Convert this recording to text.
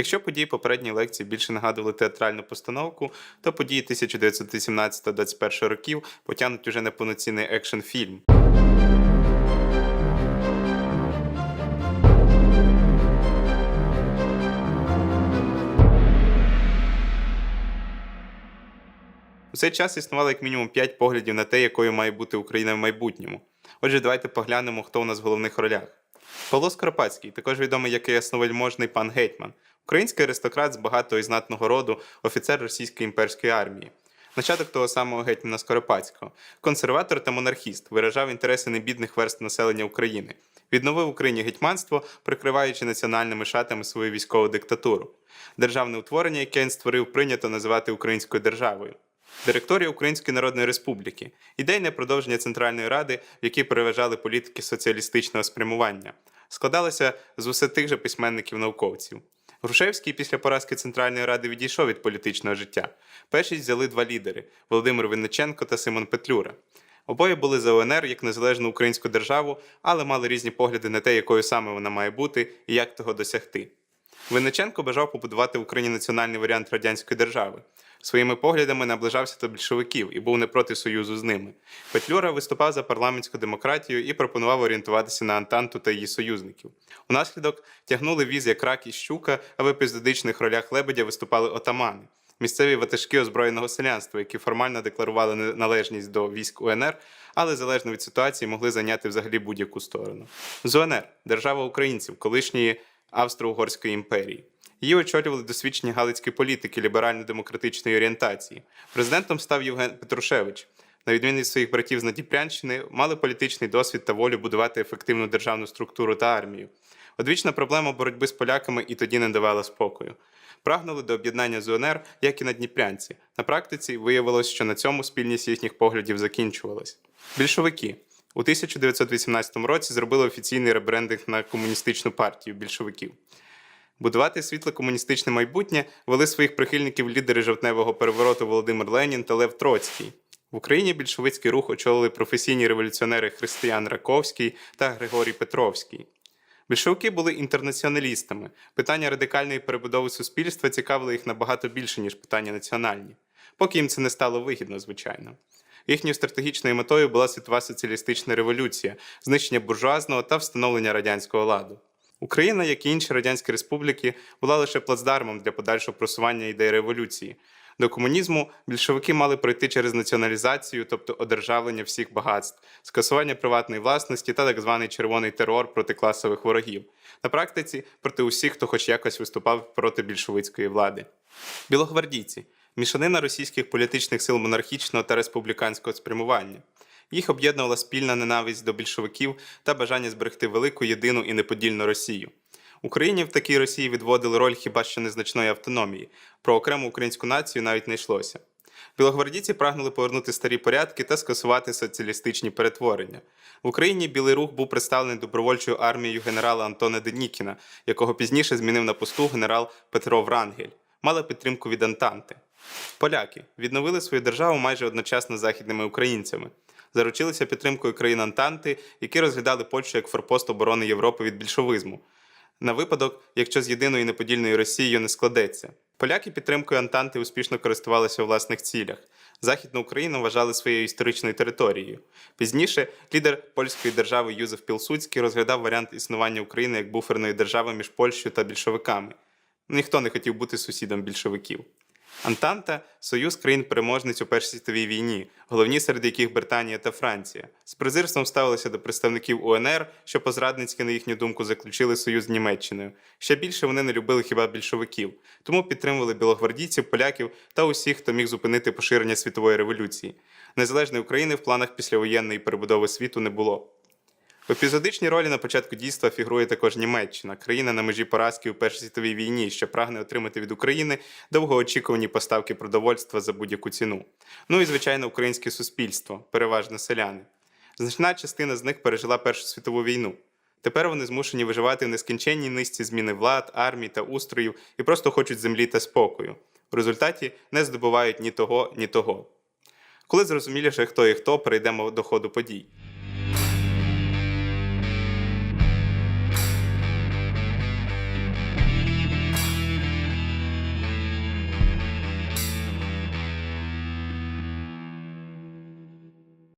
Якщо події попередньої лекції більше нагадували театральну постановку, то події 1918-21 років потягнуть уже на повноцінний екшн фільм. У цей час існувало як мінімум 5 поглядів на те, якою має бути Україна в майбутньому. Отже, давайте поглянемо, хто у нас в головних ролях. Павло Скоропадський, також відомий як ясновельможний пан гетьман, український аристократ з багатого і знатного роду, офіцер російської імперської армії. Нащадок того самого гетьмана Скоропадського, консерватор та монархіст, виражав інтереси небідних верст населення України, відновив Україні гетьманство, прикриваючи національними шатами свою військову диктатуру. Державне утворення, яке він створив, прийнято називати українською державою. Директорія Української Народної Республіки ідейне продовження Центральної Ради, в якій переважали політики соціалістичного спрямування, складалася з усе тих же письменників-науковців. Грушевський після поразки Центральної Ради відійшов від політичного життя. Першість взяли два лідери Володимир Винниченко та Симон Петлюра. Обоє були за УНР як незалежну українську державу, але мали різні погляди на те, якою саме вона має бути і як того досягти. Винниченко бажав побудувати в Україні національний варіант радянської держави. Своїми поглядами наближався до більшовиків і був не проти союзу з ними. Петлюра виступав за парламентську демократію і пропонував орієнтуватися на Антанту та її союзників. Унаслідок тягнули віз як рак і щука, а в епізодичних ролях лебедя виступали отамани. Місцеві ватажки озброєного селянства, які формально декларували належність до військ УНР, але залежно від ситуації могли зайняти взагалі будь-яку сторону. З УНР держава українців, колишньої Австро-Угорської імперії. Її очолювали досвідчені галицькі політики ліберально-демократичної орієнтації. Президентом став Євген Петрушевич. На відміну від своїх братів з Надіпрянщини, мали політичний досвід та волю будувати ефективну державну структуру та армію. Одвічна проблема боротьби з поляками і тоді не давала спокою. Прагнули до об'єднання з УНР, як і на Дніпрянці. На практиці виявилось, що на цьому спільність їхніх поглядів закінчувалась. Більшовики у 1918 році зробили офіційний ребрендинг на комуністичну партію більшовиків. Будувати світле комуністичне майбутнє вели своїх прихильників лідери жовтневого перевороту Володимир Ленін та Лев Троцький. В Україні більшовицький рух очолили професійні революціонери Християн Раковський та Григорій Петровський. Більшовики були інтернаціоналістами. Питання радикальної перебудови суспільства цікавили їх набагато більше, ніж питання національні, поки їм це не стало вигідно, звичайно. Їхньою стратегічною метою була світова соціалістична революція, знищення буржуазного та встановлення радянського ладу. Україна, як і інші радянські республіки, була лише плацдармом для подальшого просування ідей революції. До комунізму більшовики мали пройти через націоналізацію, тобто одержавлення всіх багатств, скасування приватної власності та так званий червоний терор проти класових ворогів. На практиці проти усіх, хто хоч якось виступав проти більшовицької влади. Білогвардійці мішанина російських політичних сил монархічного та республіканського спрямування. Їх об'єднувала спільна ненависть до більшовиків та бажання зберегти велику, єдину і неподільну Росію. Україні в такій Росії відводили роль хіба що незначної автономії. Про окрему українську націю навіть не йшлося. Білогвардійці прагнули повернути старі порядки та скасувати соціалістичні перетворення. В Україні білий рух був представлений добровольчою армією генерала Антона Денікіна, якого пізніше змінив на посту генерал Петро Врангель. Мали підтримку від Антанти. Поляки відновили свою державу майже одночасно з західними українцями. Заручилися підтримкою країн Антанти, які розглядали Польщу як форпост оборони Європи від більшовизму. На випадок, якщо з єдиною неподільною Росією не складеться. Поляки підтримкою Антанти успішно користувалися у власних цілях. Західну Україну вважали своєю історичною територією. Пізніше лідер польської держави Юзеф Пілсудський розглядав варіант існування України як буферної держави між Польщею та більшовиками. Ніхто не хотів бути сусідом більшовиків. Антанта союз країн-переможниць у Першій світовій війні, головні серед яких Британія та Франція, з презирством ставилися до представників УНР, що позрадницьки, на їхню думку, заключили союз з Німеччиною. Ще більше вони не любили хіба більшовиків, тому підтримували білогвардійців, поляків та усіх, хто міг зупинити поширення світової революції. Незалежної України в планах післявоєнної перебудови світу не було. В епізодичній ролі на початку дійства фігурує також Німеччина, країна на межі поразки у Першій світовій війні, що прагне отримати від України довгоочікувані поставки продовольства за будь-яку ціну. Ну і звичайно, українське суспільство, переважно селяни. Значна частина з них пережила Першу світову війну. Тепер вони змушені виживати в нескінченній низці зміни влад, армій та устроїв і просто хочуть землі та спокою. В результаті не здобувають ні того, ні того. Коли зрозуміліше, хто і хто, перейдемо до ходу подій.